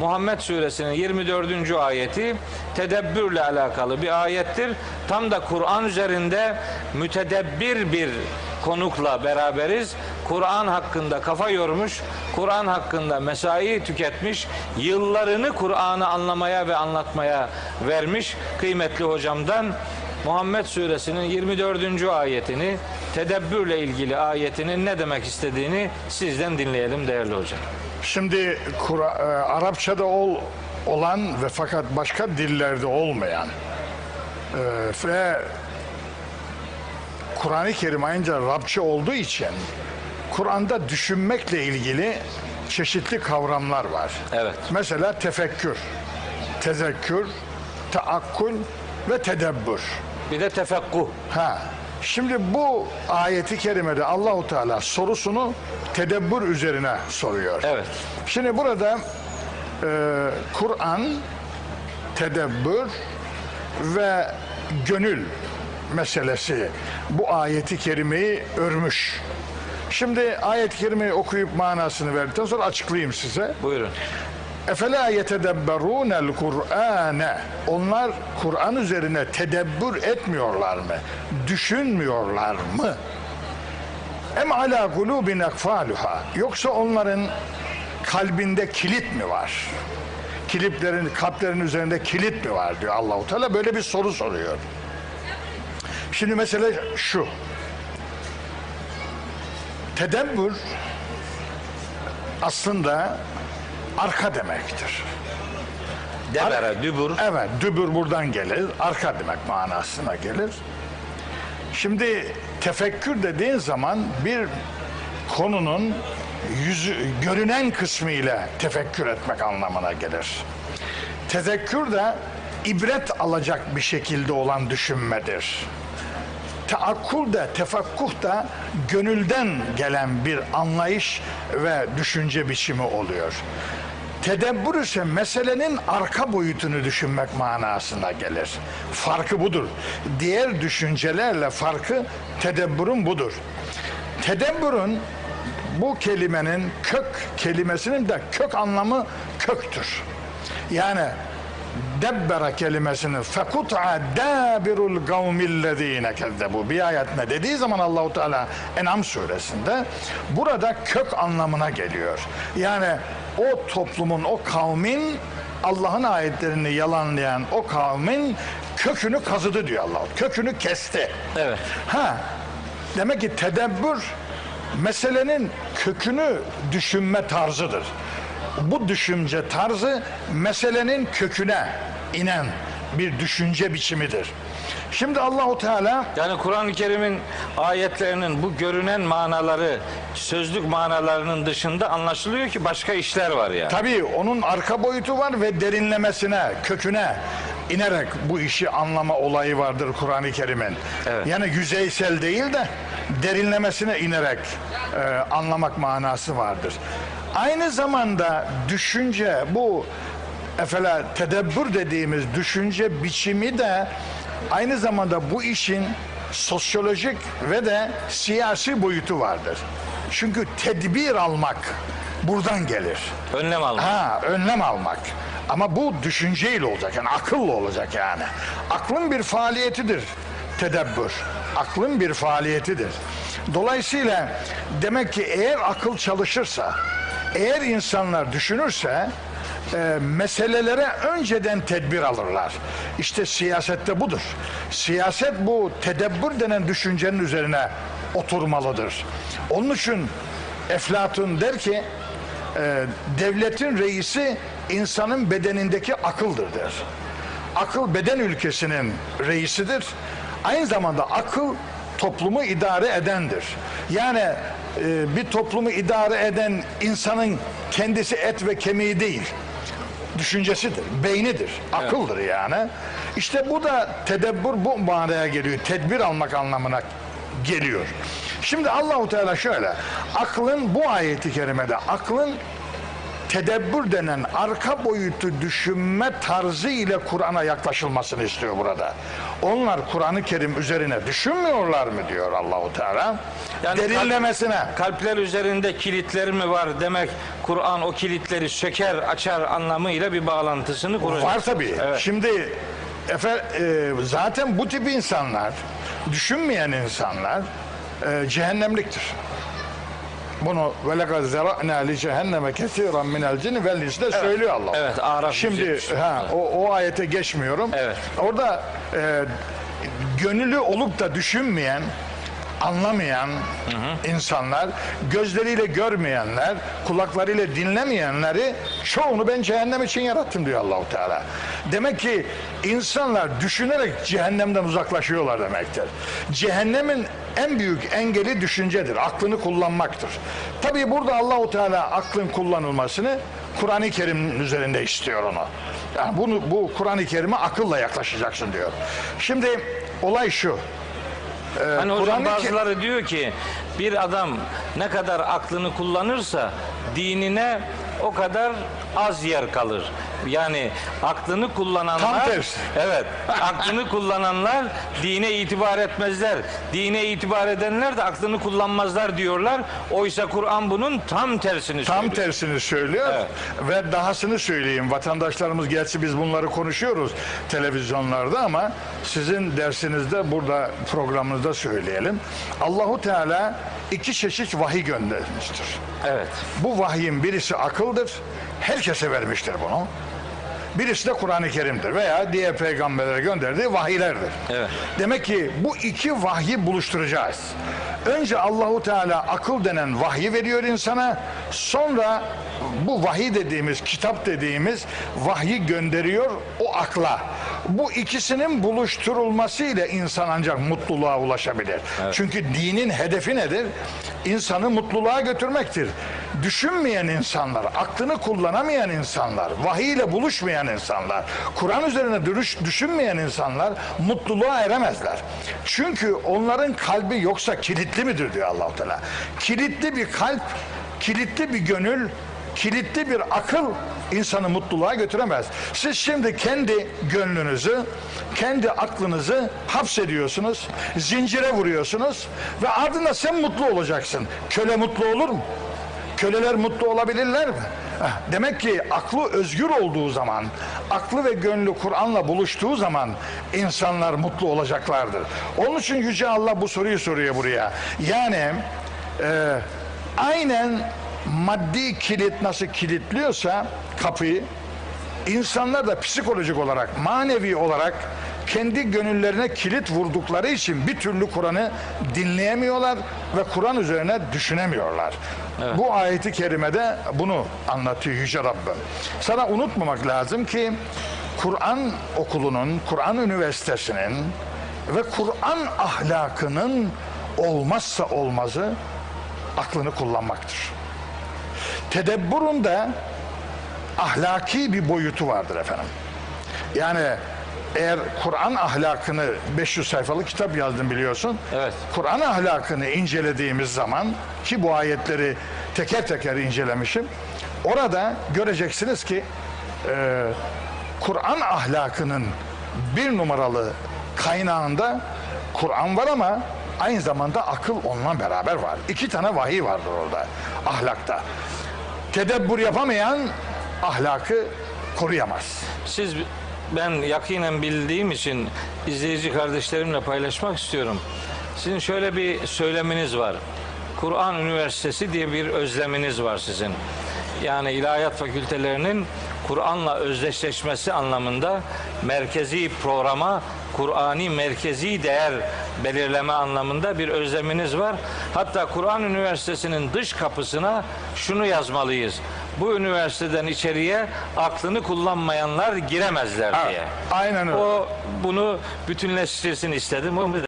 Muhammed suresinin 24. ayeti tedebbürle alakalı bir ayettir. Tam da Kur'an üzerinde mütedebbir bir konukla beraberiz. Kur'an hakkında kafa yormuş, Kur'an hakkında mesai tüketmiş, yıllarını Kur'an'ı anlamaya ve anlatmaya vermiş kıymetli hocamdan Muhammed suresinin 24. ayetini, tedebbürle ilgili ayetinin ne demek istediğini sizden dinleyelim değerli hocam. Şimdi Kur- e, Arapçada ol, olan ve fakat başka dillerde olmayan e, ve Kur'an-ı Kerim ayrıca Rabça olduğu için Kur'an'da düşünmekle ilgili çeşitli kavramlar var. Evet. Mesela tefekkür, tezekkür, taakkul ve tedebbür. Bir de tefekkuh. Ha. Şimdi bu ayeti kerimede Allahu Teala sorusunu tedebbür üzerine soruyor. Evet. Şimdi burada e, Kur'an, tedebbür ve gönül meselesi bu ayeti kerimeyi örmüş. Şimdi ayet-i kerimeyi okuyup manasını verdikten sonra açıklayayım size. Buyurun. Efela yetedebberunel Kur'ane. Onlar Kur'an üzerine tedebbür etmiyorlar mı? Düşünmüyorlar mı? Em ala gulubin ekfaluha. Yoksa onların kalbinde kilit mi var? Kilitlerin, kalplerin üzerinde kilit mi var diyor Allahu Teala. Böyle bir soru soruyor. Şimdi mesele şu. Tedebbür aslında arka demektir. Debere, dübur. Evet, dübür buradan gelir, arka demek manasına gelir. Şimdi tefekkür dediğin zaman bir konunun yüzü, görünen kısmı ile tefekkür etmek anlamına gelir. Tezekkür de ibret alacak bir şekilde olan düşünmedir. Teakkul da, tefakkuh da gönülden gelen bir anlayış ve düşünce biçimi oluyor. Tedebbür ise meselenin arka boyutunu düşünmek manasına gelir. Farkı budur. Diğer düşüncelerle farkı tedebbürün budur. Tedebbürün bu kelimenin kök kelimesinin de kök anlamı köktür. Yani debbera kelimesini fekut'a dabirul kavmillezine kezzebu bir ayetine dediği zaman Allahu Teala En'am suresinde burada kök anlamına geliyor. Yani o toplumun, o kavmin Allah'ın ayetlerini yalanlayan o kavmin kökünü kazıdı diyor Allah. Kökünü kesti. Evet. Ha, demek ki tedebbür meselenin kökünü düşünme tarzıdır. Bu düşünce tarzı meselenin köküne inen bir düşünce biçimidir. Şimdi Allahu Teala Yani Kur'an-ı Kerim'in ayetlerinin bu görünen manaları, sözlük manalarının dışında anlaşılıyor ki başka işler var yani. tabii onun arka boyutu var ve derinlemesine, köküne inerek bu işi anlama olayı vardır Kur'an-ı Kerim'in. Evet. Yani yüzeysel değil de derinlemesine inerek e, anlamak manası vardır. Aynı zamanda düşünce bu efela tedebbür dediğimiz düşünce biçimi de aynı zamanda bu işin sosyolojik ve de siyasi boyutu vardır. Çünkü tedbir almak buradan gelir. Önlem almak. Ha, önlem almak. Ama bu düşünceyle olacak yani akılla olacak yani. Aklın bir faaliyetidir tedebbür. Aklın bir faaliyetidir. Dolayısıyla demek ki eğer akıl çalışırsa, eğer insanlar düşünürse e, meselelere önceden tedbir alırlar. İşte siyasette budur. Siyaset bu tedebbür denen düşüncenin üzerine oturmalıdır. Onun için Eflatun der ki e, devletin reisi insanın bedenindeki akıldır der. Akıl beden ülkesinin reisidir. Aynı zamanda akıl toplumu idare edendir. Yani e, bir toplumu idare eden insanın kendisi et ve kemiği değil. Düşüncesidir, beynidir, akıldır yani. İşte bu da tedebbür bu manaya geliyor. Tedbir almak anlamına geliyor. Şimdi Allahu Teala şöyle, aklın bu ayeti kerimede aklın tedebbür denen arka boyutu düşünme tarzı ile Kur'an'a yaklaşılmasını istiyor burada. Onlar Kur'an-ı Kerim üzerine düşünmüyorlar mı diyor Allahu Teala. Yani Derinlemesine. kalp- kalpler üzerinde kilitleri mi var demek Kur'an o kilitleri söker açar anlamıyla bir bağlantısını kuracak. Var tabii. Evet. Şimdi efe, e, zaten bu tip insanlar, düşünmeyen insanlar e, cehennemliktir. Bunu ve lekad zera'na li cehenneme kesiran minel cinni vel insi de söylüyor Allah. Evet, Araf Şimdi 173. ha, o, o ayete geçmiyorum. Evet. Orada e, gönüllü olup da düşünmeyen anlamayan insanlar, gözleriyle görmeyenler, kulaklarıyla dinlemeyenleri çoğunu ben cehennem için yarattım diyor Allahu Teala. Demek ki insanlar düşünerek cehennemden uzaklaşıyorlar demektir. Cehennemin en büyük engeli düşüncedir, aklını kullanmaktır. Tabii burada Allahu Teala aklın kullanılmasını Kur'an-ı Kerim'in üzerinde istiyor onu. Yani bunu bu Kur'an-ı Kerim'e akılla yaklaşacaksın diyor. Şimdi olay şu. Hani hocam bazıları diyor ki bir adam ne kadar aklını kullanırsa dinine o kadar az yer kalır. Yani aklını kullananlar Tam tersi. Evet. Aklını kullananlar dine itibar etmezler. Dine itibar edenler de aklını kullanmazlar diyorlar. Oysa Kur'an bunun tam tersini Tam söylüyor. tersini söylüyor Evet. ve dahasını söyleyeyim. Vatandaşlarımız gerçi biz bunları konuşuyoruz televizyonlarda ama sizin dersinizde burada programınızda söyleyelim. Allahu Teala iki çeşit vahiy göndermiştir. Evet. Bu vahyin birisi akıldır. Herkese vermiştir bunu. Birisi de Kur'an-ı Kerim'dir veya diğer peygamberlere gönderdiği vahiylerdir. Evet. Demek ki bu iki vahyi buluşturacağız. Önce Allahu Teala akıl denen vahyi veriyor insana. Sonra bu vahiy dediğimiz, kitap dediğimiz vahyi gönderiyor o akla. Bu ikisinin buluşturulmasıyla insan ancak mutluluğa ulaşabilir. Çünkü dinin hedefi nedir? İnsanı mutluluğa götürmektir. Düşünmeyen insanlar, aklını kullanamayan insanlar, vahiy ile buluşmayan insanlar, Kur'an üzerine dürüş, düşünmeyen insanlar mutluluğa eremezler. Çünkü onların kalbi yoksa kilitli midir diyor Allahu Teala. Kilitli bir kalp, kilitli bir gönül, kilitli bir akıl insanı mutluluğa götüremez. Siz şimdi kendi gönlünüzü, kendi aklınızı hapsediyorsunuz, zincire vuruyorsunuz ve ardından sen mutlu olacaksın. Köle mutlu olur mu? Köleler mutlu olabilirler mi? Heh, Demek ki aklı özgür olduğu zaman, aklı ve gönlü Kur'an'la buluştuğu zaman insanlar mutlu olacaklardır. Onun için Yüce Allah bu soruyu soruyor buraya. Yani e, aynen maddi kilit nasıl kilitliyorsa kapıyı, insanlar da psikolojik olarak, manevi olarak kendi gönüllerine kilit vurdukları için bir türlü Kur'an'ı dinleyemiyorlar ve Kur'an üzerine düşünemiyorlar. Bu ayeti kerimede bunu anlatıyor Yüce Rabbim. Sana unutmamak lazım ki Kur'an okulunun, Kur'an üniversitesinin ve Kur'an ahlakının olmazsa olmazı aklını kullanmaktır. Tedebburun da ahlaki bir boyutu vardır efendim. Yani eğer Kur'an ahlakını 500 sayfalık kitap yazdım biliyorsun. Evet. Kur'an ahlakını incelediğimiz zaman ki bu ayetleri teker teker incelemişim. Orada göreceksiniz ki e, Kur'an ahlakının bir numaralı kaynağında Kur'an var ama aynı zamanda akıl onunla beraber var. İki tane vahiy vardır orada ahlakta. Tedebbür yapamayan ahlakı koruyamaz. Siz ben yakinen bildiğim için izleyici kardeşlerimle paylaşmak istiyorum. Sizin şöyle bir söyleminiz var. Kur'an Üniversitesi diye bir özleminiz var sizin. Yani ilahiyat fakültelerinin Kur'an'la özdeşleşmesi anlamında merkezi programa Kur'ani merkezi değer belirleme anlamında bir özleminiz var. Hatta Kur'an Üniversitesi'nin dış kapısına şunu yazmalıyız. Bu üniversiteden içeriye aklını kullanmayanlar giremezler diye. Aynen öyle. O bunu bütünleştirsin istedim. O